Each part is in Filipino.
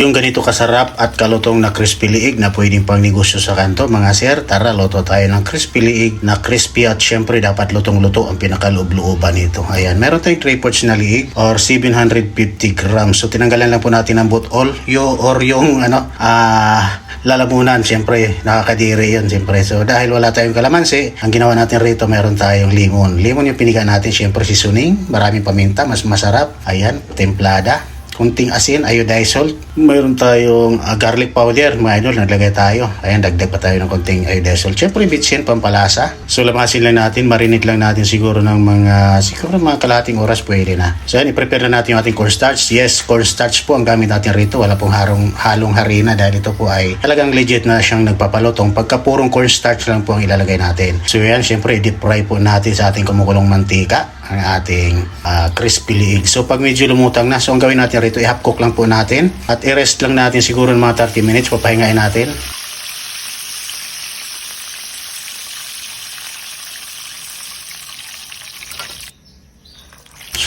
Yung ganito kasarap at kalutong na crispy liig na pwedeng pang negosyo sa kanto mga sir, tara luto tayo ng crispy liig na crispy at syempre dapat lutong-luto ang pinakaloob-looban nito. Ayan, meron tayong 3 parts na liig or 750 grams. So tinanggalan lang po natin ang butol yo, or yung ano, ah lalamunan, siyempre, nakakadiri yun, siyempre. So, dahil wala tayong kalamansi, ang ginawa natin rito, meron tayong limon. Limon yung piniga natin, siyempre, si Suning, maraming paminta, mas masarap. Ayan, templada kunting asin, iodized salt. Mayroon tayong ah, garlic powder, mga idol, naglagay tayo. Ayan, dagdag pa tayo ng konting iodized salt. Siyempre, bitsin, pampalasa. So, lamasin lang natin, marinate lang natin siguro ng mga, siguro mga kalahating oras pwede na. So, ayan, i-prepare na natin yung ating cornstarch. Yes, cornstarch po ang gamit natin rito. Wala pong harong, halong harina dahil ito po ay talagang legit na siyang nagpapalutong. Pagka purong cornstarch lang po ang ilalagay natin. So, yan, siyempre, i-deep fry po natin sa ating kumukulong mantika ang ating ah, crispy liig. So pag medyo lumutang na, so ang gawin natin rito, i-half cook lang po natin at i-rest lang natin siguro ng mga 30 minutes, papahingain natin.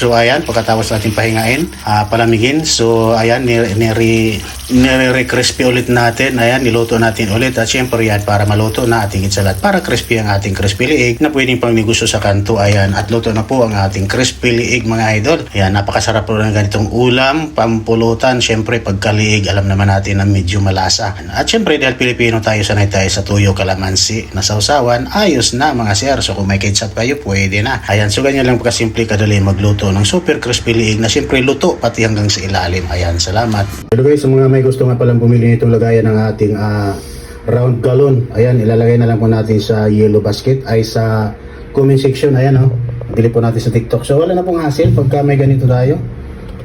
So ayan, pagkatapos natin pahingain, ah, palamigin. So ayan, nire, nire, nire-crispy ulit natin. Ayan, niluto natin ulit. At syempre yan, para maluto na ating itsalat. Para crispy ang ating crispy liig na pwedeng pang negosyo sa kanto. Ayan, at luto na po ang ating crispy liig mga idol. Ayan, napakasarap po ng ganitong ulam, pampulutan. Syempre, pagkaliig, alam naman natin na medyo malasa. At syempre, dahil Pilipino tayo, sanay tayo sa tuyo kalamansi na sausawan, ayos na mga sir. So kung may ketchup kayo, pwede na. Ayan, so ganyan lang kasimple kadali magluto ng super crispy liig na siyempre luto pati hanggang sa ilalim. Ayan, salamat. Hello guys, sa mga may gusto nga palang bumili nitong lagayan ng ating ah, round galon. Ayan, ilalagay na lang po natin sa yellow basket ay sa comment section. Ayan oh. Bili po natin sa TikTok. So wala na pong hassle pagka may ganito tayo.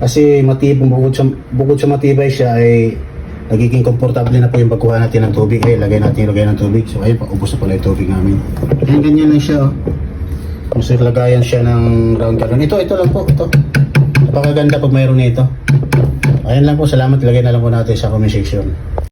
Kasi matibong bukod sa, bukod sa matibay siya ay nagiging komportable na po yung pagkuha natin ng tubig. Ay, lagay natin yung lagay ng tubig. So ayun, ubos na pala yung tubig namin. Ayan, ganyan lang siya oh. Sa lagayan siya ng round galon. Ito, ito lang po. Ito. Napakaganda pag mayroon nito. Ayan lang po. Salamat. Ilagay na lang po natin sa comment section.